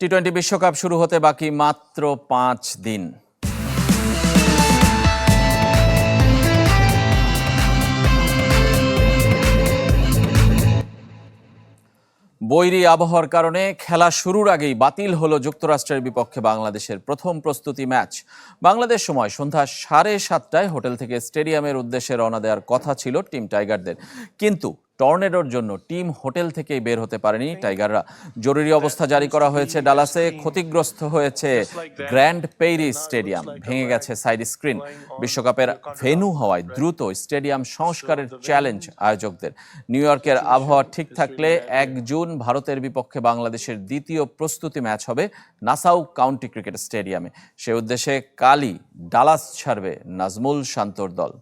টি twenty বিশ্বকাপ শুরু হতে বাকি মাত্র পাঁচ দিন। বৈরী আবহাওয়ার কারণে খেলা শুরুর আগেই বাতিল হলো যুক্তরাষ্ট্রের বিপক্ষে বাংলাদেশের প্রথম প্রস্তুতি ম্যাচ। বাংলাদেশ সময় সন্ধ্যা সাড়ে সাতটায় হোটেল থেকে স্টেডিয়ামের উদ্দেশ্যে রওনা দেওয়ার কথা ছিল টিম টাইগারদের। কিন্তু টর্নেডোর জন্য টিম হোটেল থেকেই বের হতে পারেনি টাইগাররা। জরুরি অবস্থা জারি করা হয়েছে ডালাসে ক্ষতিগ্রস্ত হয়েছে গ্র্যান্ড পেইরি স্টেডিয়াম ভেঙে গেছে সাইড স্ক্রিন। বিশ্বকাপের ভেন্যু হওয়ায় দ্রুত স্টেডিয়াম সংস্কারের চ্যালেঞ্জ আয়োজকদের। নিউ ইয়র্কের আবহাওয়া ঠিক থাকলে এক জুন ভারতের বিপক্ষে বাংলাদেশের দ্বিতীয় প্রস্তুতি ম্যাচ হবে নাসাউ কাউন্টি ক্রিকেট স্টেডিয়ামে। সে উদ্দেশ্যে কালই ডালাস ছাড়বে নাজমুল শান্তর দল।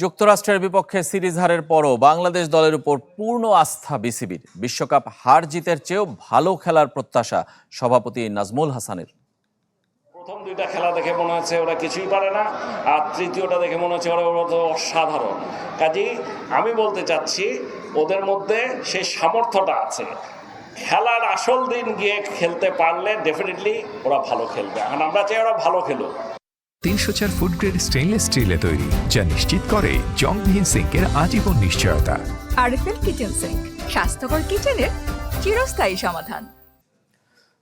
যুক্তরাষ্ট্রের বিপক্ষে সিরিজ হারের পরও বাংলাদেশ দলের উপর পূর্ণ আস্থা বিসিবির। বিশ্বকাপ হার জিতের চেয়েও ভালো খেলার প্রত্যাশা সভাপতি নাজমুল হাসানের। প্রথম দুইটা খেলা দেখে মনে হচ্ছে ওরা কিছুই পারে না, আর তৃতীয়টা দেখে মনে হচ্ছে ওরা ওরা তো অসাধারণ। কাজেই আমি বলতে চাচ্ছি, ওদের মধ্যে সেই সামর্থ্যটা আছে। খেলার আসল দিন গিয়ে খেলতে পারলে ডেফিনেটলি ওরা ভালো খেলবে। আর আমরা চাই ওরা ভালো খেলুক। তিনশো চার ফুড গ্রেড স্টেইনলেস স্টিলে তৈরি যা নিশ্চিত করে জংবিহীন সিঙ্কের আজীবন নিশ্চয়তা। আরএফএল কিচেন সিঙ্ক স্বাস্থ্যকর কিচেনের চিরস্থায়ী সমাধান।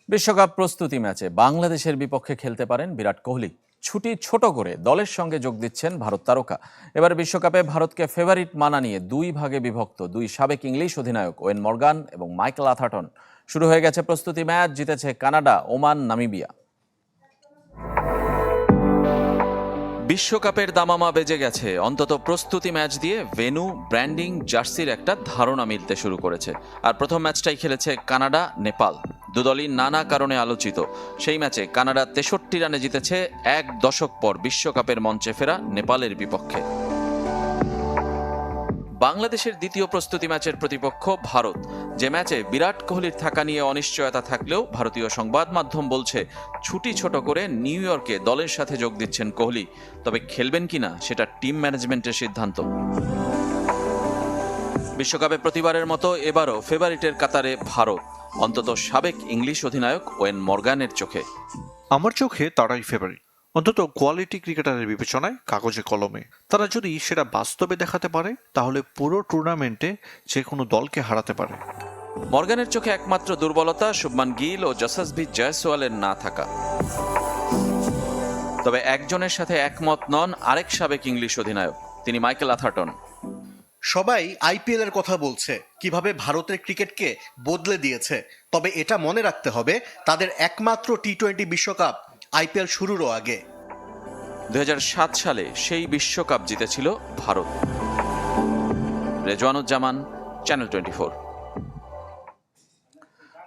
বিশ্বকাপ প্রস্তুতি ম্যাচে বাংলাদেশের বিপক্ষে খেলতে পারেন বিরাট কোহলি। ছুটি ছোট করে দলের সঙ্গে যোগ দিচ্ছেন ভারত তারকা। এবার বিশ্বকাপে ভারতকে ফেভারিট মানা নিয়ে দুই ভাগে বিভক্ত দুই সাবেক ইংলিশ অধিনায়ক ওয়েন মর্গান এবং মাইকেল আথাটন। শুরু হয়ে গেছে প্রস্তুতি ম্যাচ জিতেছে কানাডা ওমান নামিবিয়া। বিশ্বকাপের দামামা বেজে গেছে। অন্তত প্রস্তুতি ম্যাচ দিয়ে ভেনু, ব্র্যান্ডিং, জার্সির একটা ধারণা মিলতে শুরু করেছে। আর প্রথম ম্যাচটাই খেলেছে কানাডা, নেপাল। দুদলই নানা কারণে আলোচিত। সেই ম্যাচে কানাডা তেষট্টি রানে জিতেছে এক দশক পর বিশ্বকাপের মঞ্চে ফেরা নেপালের বিপক্ষে। বাংলাদেশের দ্বিতীয় প্রস্তুতি ম্যাচের প্রতিপক্ষ ভারত। যে ম্যাচে বিরাট কোহলির থাকা নিয়ে অনিশ্চয়তা থাকলেও ভারতীয় সংবাদ মাধ্যম বলছে, ছুটি ছোট করে নিউ ইয়র্কে দলের সাথে যোগ দিচ্ছেন কোহলি। তবে খেলবেন কিনা সেটা টিম ম্যানেজমেন্টের সিদ্ধান্ত। বিশ্বকাপে প্রতিবারের মতো এবারও ফেভারিটের কাতারে ভারত। অন্তত সাবেক ইংলিশ অধিনায়ক ওয়েন মর্গানের চোখে। আমার চোখে তারাই ফেভারিট অন্তত কোয়ালিটি ক্রিকেটারের বিবেচনায় কাগজে কলমে। তারা যদি সেটা বাস্তবে দেখাতে পারে তাহলে পুরো টুর্নামেন্টে যে কোনো দলকে হারাতে পারে। মর্গানের চোখে একমাত্র দুর্বলতা শুভমান গিল ও যশস্বী জয়সওয়ালের না থাকা। তবে একজনের সাথে একমত নন আরেক সাবেক ইংলিশ অধিনায়ক তিনি মাইকেল আথারটন। সবাই আইপিএল এর কথা বলছে কীভাবে ভারতের ক্রিকেটকে বদলে দিয়েছে। তবে এটা মনে রাখতে হবে তাদের একমাত্র টি টোয়েন্টি বিশ্বকাপ আইপিএল শুরুরও আগে। দুই সালে সেই বিশ্বকাপ জিতেছিল Bharat. Rezwanuzzaman channel twenty four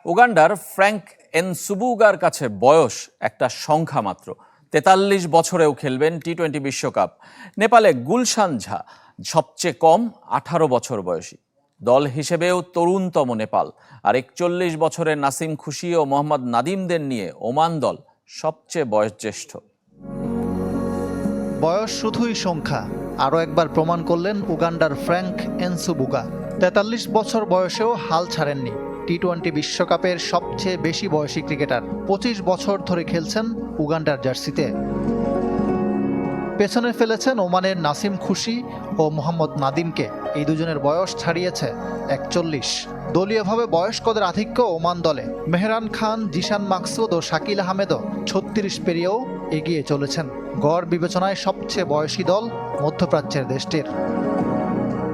উগান্ডার ফ্র্যাঙ্ক এনসুবুগার কাছে বয়স একটা সংখ্যা মাত্র। তেতাল্লিশ বছরেও খেলবেন টি টোয়েন্টি বিশ্বকাপ। নেপালে গুলশান ঝা, সবচেয়ে কম আঠারো বছর বয়সী। দল হিসেবেও তরুণতম নেপাল। আর একচল্লিশ বছরের নাসিম খুশি ও মোহাম্মদ নাদিমদের নিয়ে ওমান দল সবচেয়ে বয়োজ্যেষ্ঠ। বয়স শুধুই সংখ্যা। আরও একবার প্রমাণ করলেন উগান্ডার ফ্র্যাঙ্ক এনসুবুগা। তেতাল্লিশ বছর বয়সেও হাল ছাড়েননি। টি টোয়েন্টি বিশ্বকাপের সবচেয়ে বেশি বয়সী ক্রিকেটার। পঁচিশ বছর ধরে খেলছেন উগান্ডার জার্সিতে। পেছনে ফেলেছেন ওমানের নাসিম খুশি ও মোহাম্মদ নাদিমকে। এই দুজনের বয়স ছাড়িয়েছে একচল্লিশ। দলীয়ভাবে বয়স্কদের আধিক্য ওমান দলে। মেহরান খান, জিশান মাকসুদ ও শাকিল আহমেদও ছত্রিশ পেরিয়েও এগিয়ে চলেছেন। গড় বিবেচনায় সবচেয়ে বয়সী দল মধ্যপ্রাচ্যের দেশটির।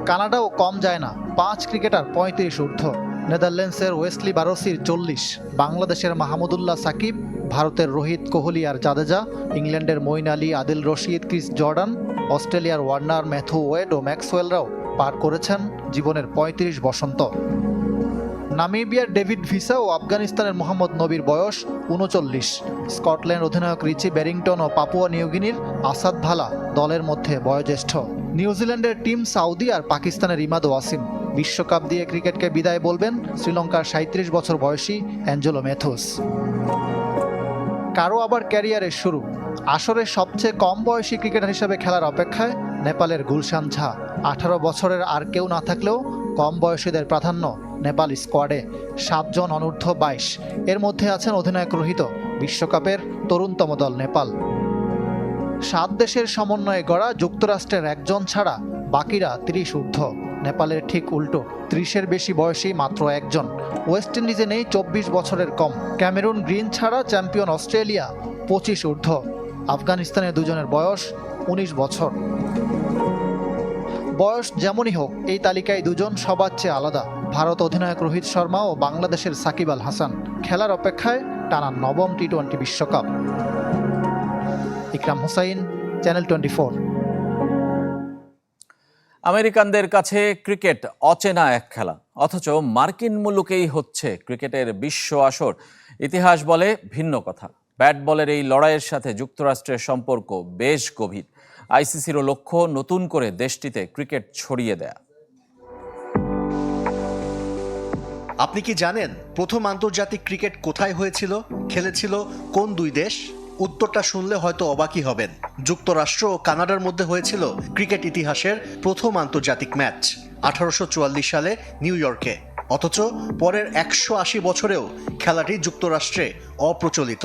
কানাডাও কম যায় না। পাঁচ ক্রিকেটার, পঁয়ত্রিশ ঊর্ধ্ব। নেদারল্যান্ডসের ওয়েসলি বারোসির চল্লিশ। বাংলাদেশের মাহমুদুল্লাহ সাকিব, ভারতের রোহিত কোহলি আর জাদেজা, ইংল্যান্ডের মঈন আলী, আদিল রশিদ, ক্রিস জর্ডান, অস্ট্রেলিয়ার ওয়ার্নার ম্যাথু ওয়েড ও ম্যাক্সওয়েলরাও পার করেছেন জীবনের পঁয়ত্রিশ বসন্ত। নামিবিয়ার ডেভিড ভিসা ও আফগানিস্তানের মোহাম্মদ নবীর বয়স উনচল্লিশ। স্কটল্যান্ড অধিনায়ক রিচি ব্যারিংটন ও পাপুয়া নিউগিনির আসাদ ভালা দলের মধ্যে বয়োজ্যেষ্ঠ। নিউজিল্যান্ডের টিম সাউদি আর পাকিস্তানের ইমাদ ওয়াসিম। বিশ্বকাপ দিয়ে ক্রিকেটকে বিদায় বলবেন শ্রীলঙ্কার সাঁত্রিশ বছর বয়সী অ্যাঞ্জেলো ম্যাথুস। কারও আবার ক্যারিয়ারের শুরু। আসরের সবচেয়ে কম বয়সী ক্রিকেটার হিসেবে খেলার অপেক্ষায় নেপালের গুলশান ঝা। আঠারো বছরের আর কেউ না থাকলেও কম বয়সীদের প্রাধান্য নেপাল স্কোয়াডে। সাতজন অনূর্ধ্ব বাইশ। এর মধ্যে আছেন অধিনায়ক রোহিত, বিশ্বকাপের তরুণতম দল নেপাল। সাত দেশের সমন্বয়ে গড়া যুক্তরাষ্ট্রের একজন ছাড়া বাকিরা তিরিশ ঊর্ধ্ব। নেপালের ঠিক উল্টো, ত্রিশের বেশি বয়সী মাত্র একজন। ওয়েস্ট ইন্ডিজে নেই চব্বিশ বছরের কম। ক্যামেরুন গ্রিন ছাড়া চ্যাম্পিয়ন অস্ট্রেলিয়া পঁচিশ ঊর্ধ্ব। আফগানিস্তানের দুজনের বয়স উনিশ বছর। বয়স যেমনই হোক, এই তালিকায় দুজন সবার চেয়ে আলাদা। ভারত অধিনায়ক রোহিত শর্মা ও বাংলাদেশের সাকিব আল হাসান। খেলার অপেক্ষায় টানা নবম টি টোয়েন্টি বিশ্বকাপ। ইকরাম হুসাইন, চ্যানেল টোয়েন্টি আমেরিকানদের কাছে ক্রিকেট অচেনা এক খেলা। অথচ মার্কিন মুলুকেই হচ্ছে ক্রিকেটের বিশ্ব আসর। ইতিহাস বলে ভিন্ন কথা। ব্যাট বলের এই লড়াইয়ের সাথে যুক্তরাষ্ট্রের সম্পর্ক বেশ গভীর। আইসিসিরও লক্ষ্য নতুন করে দেশটিতে ক্রিকেট ছড়িয়ে দেয়া। আপনি কি জানেন প্রথম আন্তর্জাতিক ক্রিকেট কোথায় হয়েছিল, খেলেছিল, কোন দুই দেশ? উত্তরটা শুনলে হয়তো অবাকই হবেন। যুক্তরাষ্ট্র ও কানাডার মধ্যে হয়েছিল ক্রিকেট ইতিহাসের প্রথম আন্তর্জাতিক ম্যাচ, আঠারোশো চুয়াল্লিশ সালে নিউ ইয়র্কে। অথচ পরের একশো আশি বছরেও খেলাটি যুক্তরাষ্ট্রে অপ্রচলিত।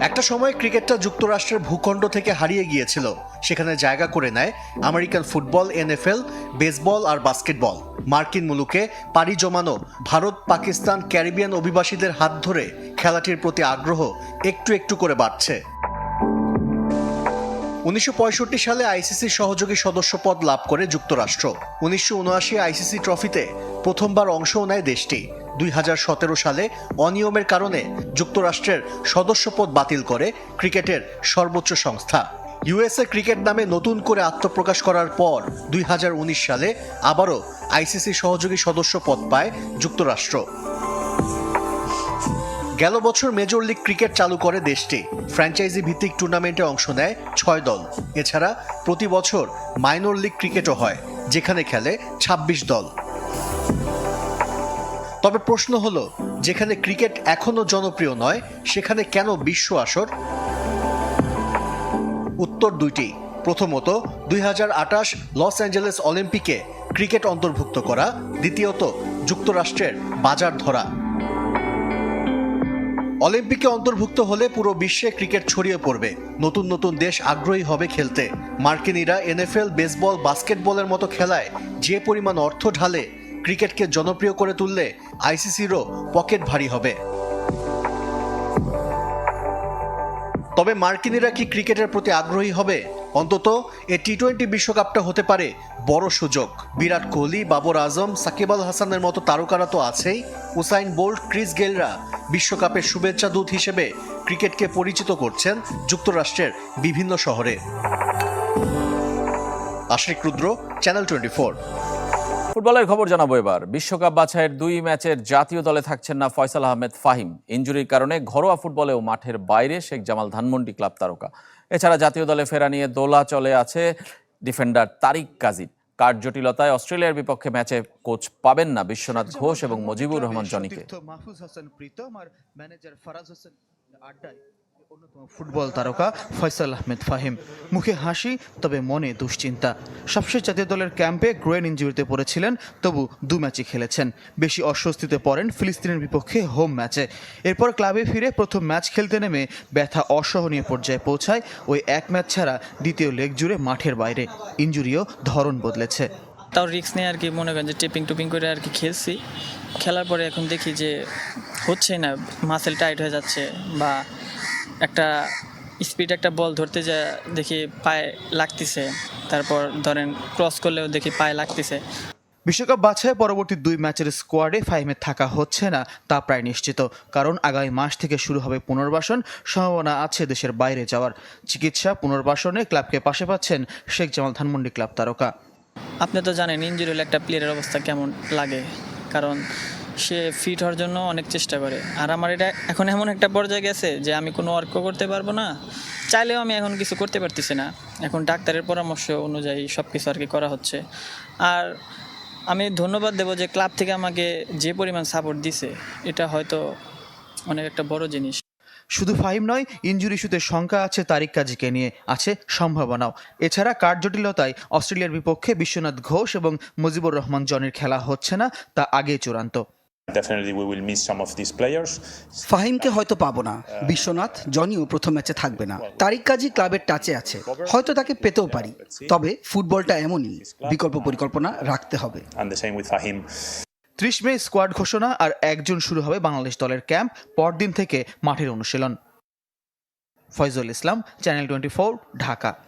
একটা সময় ক্রিকেটটা যুক্তরাষ্ট্রের ভূখণ্ড থেকে হারিয়ে গিয়েছিল। সেখানে জায়গা করে নেয় আমেরিকান ফুটবল, এনএফএল, বেসবল আর বাস্কেটবল। মার্কিন মুলুকে পাড়ি জমানো ভারত পাকিস্তান ক্যারিবিয়ান অভিবাসীদের হাত ধরে খেলাটির প্রতি আগ্রহ একটু একটু করে বাড়ছে। উনিশশো পঁয়ষট্টি সালে আইসিসির সহযোগী সদস্য পদ লাভ করে যুক্তরাষ্ট্র। উনিশশো উনআশি আইসিসি ট্রফিতে প্রথমবার অংশও নেয় দেশটি। দুই হাজার সতেরো সালে অনিয়মের কারণে যুক্তরাষ্ট্রের সদস্যপদ বাতিল করে ক্রিকেটের সর্বোচ্চ সংস্থা। ইউএসএ ক্রিকেট নামে নতুন করে আত্মপ্রকাশ করার পর দুই হাজার উনিশ সালে আবারও আইসিসি সহযোগী সদস্য পদ পায় যুক্তরাষ্ট্র। গেল বছর মেজর লিগ ক্রিকেট চালু করে দেশটি। ফ্র্যাঞ্চাইজি ভিত্তিক টুর্নামেন্টে অংশ নেয় ছয় দল। এছাড়া প্রতি বছর মাইনর লিগ ক্রিকেটও হয়, যেখানে খেলে ২৬ দল। তবে প্রশ্ন হলো, যেখানে ক্রিকেট এখনও জনপ্রিয় নয়, সেখানে কেন বিশ্ব আসর? উত্তর দুইটি। প্রথমত, দুই হাজার আটাশ লস অ্যাঞ্জেলেস অলিম্পিকে ক্রিকেট অন্তর্ভুক্ত করা। দ্বিতীয়ত, যুক্তরাষ্ট্রের বাজার ধরা। অলিম্পিকে অন্তর্ভুক্ত হলে পুরো বিশ্বে ক্রিকেট ছড়িয়ে পড়বে। নতুন নতুন দেশ আগ্রহী হবে খেলতে। মার্কিনীরা এনএফএল, বেসবল, বাস্কেটবলের মতো খেলায় যে পরিমাণ অর্থ ঢালে ক্রিকেটকে জনপ্রিয় করে তুললে আইসিসিরও পকেট ভারী হবে। তবে মার্কিনীরা কি ক্রিকেটের প্রতি আগ্রহী হবে? অন্তত এ টি টোয়েন্টি বিশ্বকাপটা হতে পারে বড় সুযোগ। বিরাট কোহলি, বাবর আজম, সাকিব আল হাসানের মতো তারকারা তো আছেই। উসাইন বোল্ট, ক্রিস গেলরা বিশ্বকাপের শুভেচ্ছা দূত হিসেবে ক্রিকেটকে পরিচিত করছেন যুক্তরাষ্ট্রের বিভিন্ন শহরে। আশিক রুদ্র চ্যানেল টোয়েন্টি ফুটবলের খবর জানাব এবার। বিশ্বকাপ বাছাইয়ের দুই ম্যাচের জাতীয় দলে থাকছেন না ফয়সাল আহমেদ ফাহিম। ইঞ্জুরির কারণে ঘরোয়া ফুটবলেও মাঠের বাইরে শেখ জামাল ধানমন্ডি ক্লাব তারকা। এছাড়া জাতীয় দলে ফেরা নিয়ে দোলা চলে আছে ডিফেন্ডার তারিক কাজীর কার্ড জটিলতায় অস্ট্রেলিয়ার বিপক্ষে ম্যাচে কোচ পাবেন না বিশ্বনাথ ঘোষ এবং মজিবুর রহমান জনিকে। মাহফুজ হাসান প্রীতম আর ম্যানেজার ফারাজ হোসেন আড্ডায়। অন্যতম ফুটবল তারকা ফয়সাল আহমেদ ফাহিম। মুখে হাসি, তবে মনে দুশ্চিন্তা। সবশেষ জাতীয় দলের ক্যাম্পে গ্রোয়েন ইঞ্জুরিতে পড়েছিলেন, তবু দু ম্যাচই খেলেছেন। বেশি অস্বস্তিতে পড়েন ফিলিস্তিনের বিপক্ষে হোম ম্যাচে। এরপর ক্লাবে ফিরে প্রথম ম্যাচ খেলতে নেমে ব্যথা অসহনীয় পর্যায়ে পৌঁছায় ওই এক ম্যাচ ছাড়া দ্বিতীয় লেগ জুড়ে মাঠের বাইরে। ইঞ্জুরিও ধরন বদলেছে। তাও রিস্ক নিয়ে আর কি মনে করেন যে টিপিং টুপিং করে আর কি খেলছি। খেলার পরে এখন দেখি যে হচ্ছে না, মাসেল টাইট হয়ে যাচ্ছে বা একটা স্পিড একটা বল ধরতে যা দেখি পায়ে লাগতেছে। তারপর ধরেন ক্রস করলেও দেখি পায়ে লাগতেছে। বিশ্বকাপ বাছাই পরবর্তী দুই ম্যাচের স্কোয়াডে ফাইমে থাকা হচ্ছে না তা প্রায় নিশ্চিত। কারণ আগামী মাস থেকে শুরু হবে পুনর্বাসন সম্ভাবনা আছে দেশের বাইরে যাওয়ার। চিকিৎসা পুনর্বাসনে ক্লাবকে পাশে পাচ্ছেন শেখ জামাল ধানমন্ডি ক্লাব তারকা। আপনি তো জানেন ইঞ্জুরি হলে একটা প্লেয়ারের অবস্থা কেমন লাগে? কারণ সে ফিট হওয়ার জন্য অনেক চেষ্টা করে। আর আমার এটা এখন এমন একটা পর্যায়ে গেছে যে আমি কোনো ওয়ার্কও করতে পারব না, চাইলেও আমি এখন কিছু করতে পারতেছি না। এখন ডাক্তারের পরামর্শ অনুযায়ী সব কিছু আর কি করা হচ্ছে। আর আমি ধন্যবাদ দেবো যে ক্লাব থেকে আমাকে যে পরিমাণ সাপোর্ট দিছে, এটা হয়তো অনেক একটা বড় জিনিস। শুধু ফাহিম নয় ইঞ্জুরি ইস্যুতে শঙ্কা আছে তারিক কাজীকে নিয়ে, আছে সম্ভাবনাও। এছাড়া কার্ড জটিলতায় অস্ট্রেলিয়ার বিপক্ষে বিশ্বনাথ ঘোষ এবং মুজিবুর রহমান জনের খেলা হচ্ছে না, তা আগে চূড়ান্ত। Definitely we will miss some of these players. ফাহিমকে হয়তো পাবো না। বিশ্বনাথ জনিও প্রথম ম্যাচে থাকবে না। তারিক কাজী ক্লাবের টাচে আছে। হয়তো তাকে পেতেও পারি। তবে ফুটবলটা এমনই। বিকল্প পরিকল্পনা রাখতে হবে। And the same with Fahim. ত্রিশ মে স্কোয়াড ঘোষণা আর একজন শুরু হবে বাংলাদেশ দলের ক্যাম্প পরদিন থেকে মাঠের অনুশীলন। Foyzul Islam channel twenty Dhaka.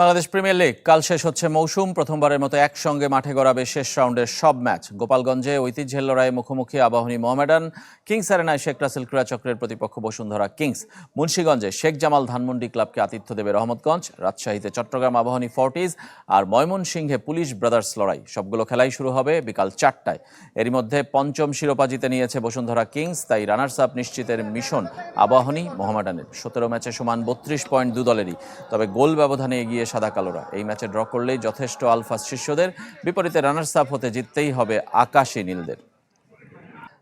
Bangladesh Premier League, কাল শেষ হচ্ছে মৌসুম, প্রথমবারের মতো একসঙ্গে মাঠে গড়াবে শেষ রাউন্ডের সব ম্যাচ। গোপালগঞ্জে ঐতিহ্যের লড়াইয়ে মুখোমুখি আবাহনী মোহামেডান, কিংস আরেনায় শেখ রাসেল ক্রীড়া চক্রের প্রতিপক্ষ বসুন্ধরা কিংস। মুন্সীগঞ্জে শেখ জামাল ধানমন্ডি ক্লাবকে আতিথ্য দেবে রহমতগঞ্জ, রাজশাহীতে চট্টগ্রাম আবাহনী ফোর্টিজ, আর ময়মনসিংহে পুলিশ ব্রাদার্স লড়াই। সবগুলো খেলাই শুরু হবে বিকাল চারটায়। এরই মধ্যে পঞ্চম শিরোপা জিতে নিয়েছে বসুন্ধরা কিংস, তাই রানার্স আপ নিশ্চিতের মিশন আবাহনী মোহামেডানের। সতেরো ম্যাচে সমান বত্রিশ পয়েন্ট দু দলেরই। তবে গোল ব্যবধানে এগিয়ে সাদা কালোরা। এই ম্যাচে ড্র করলেই যথেষ্ট আলফাস শিষ্যদের বিপরীতে রানার্স আপ হতে জিততেই হবে আকাশী নীলদের।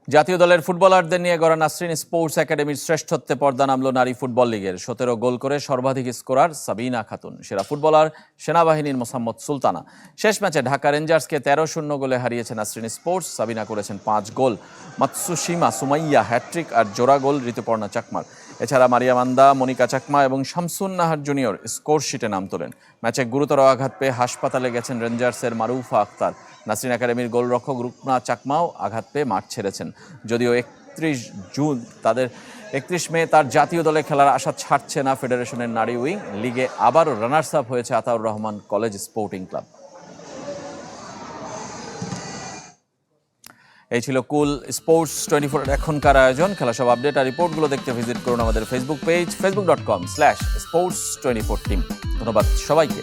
জাতীয় দলের ফুটবলারদের নিয়ে গড়া নাসরিন স্পোর্টস একাডেমির শ্রেষ্ঠত্বে পর্দা নামলো নারী ফুটবল লীগের। সতেরো গোল করে সর্বাধিক স্কোরার সাবিনা খাতুন, সেরা ফুটবলার সেনাবাহিনীর মোসাম্মদ সুলতানা। শেষ ম্যাচে ঢাকা রেঞ্জার্সকে তেরো শূন্য গোলে হারিয়েছে নাসরিন স্পোর্টস, সাবিনা করেছেন পাঁচ গোল। মাতসুসীমা সুমাইয়া হ্যাট্রিক আর জোড়া গোল ঋতুপর্ণা চাকমার। এছাড়া মারিয়া মান্দা, মনিকা চাকমা এবং শামসুন নাহার জুনিয়র স্কোর শিটে নাম তোলেন। ম্যাচে গুরুতর আঘাত পেয়ে হাসপাতালে গেছেন রেঞ্জার্সের মারুফা আক্তার নাসরিন একাডেমির গোলরক্ষক রুকনা চাকমাও আঘাত পেয়ে মাঠ ছেড়েছেন। যদিও একত্রিশ জুন তাদের একত্রিশ মে তার জাতীয় দলে খেলার আশা ছাড়ছে না ফেডারেশনের নারী উইং। লিগে আবারও রানার্স আপ হয়েছে Ataur Rahman College Sporting Club. এই ছিল কুল স্পোর্টস টোয়েন্টি ফোর এখনকার আয়োজন। খেলা সব আপডেট আর রিপোর্টগুলো দেখতে ভিজিট করুন আমাদের Facebook page Facebook dot com slash sports twenty four team ধন্যবাদ সবাইকে।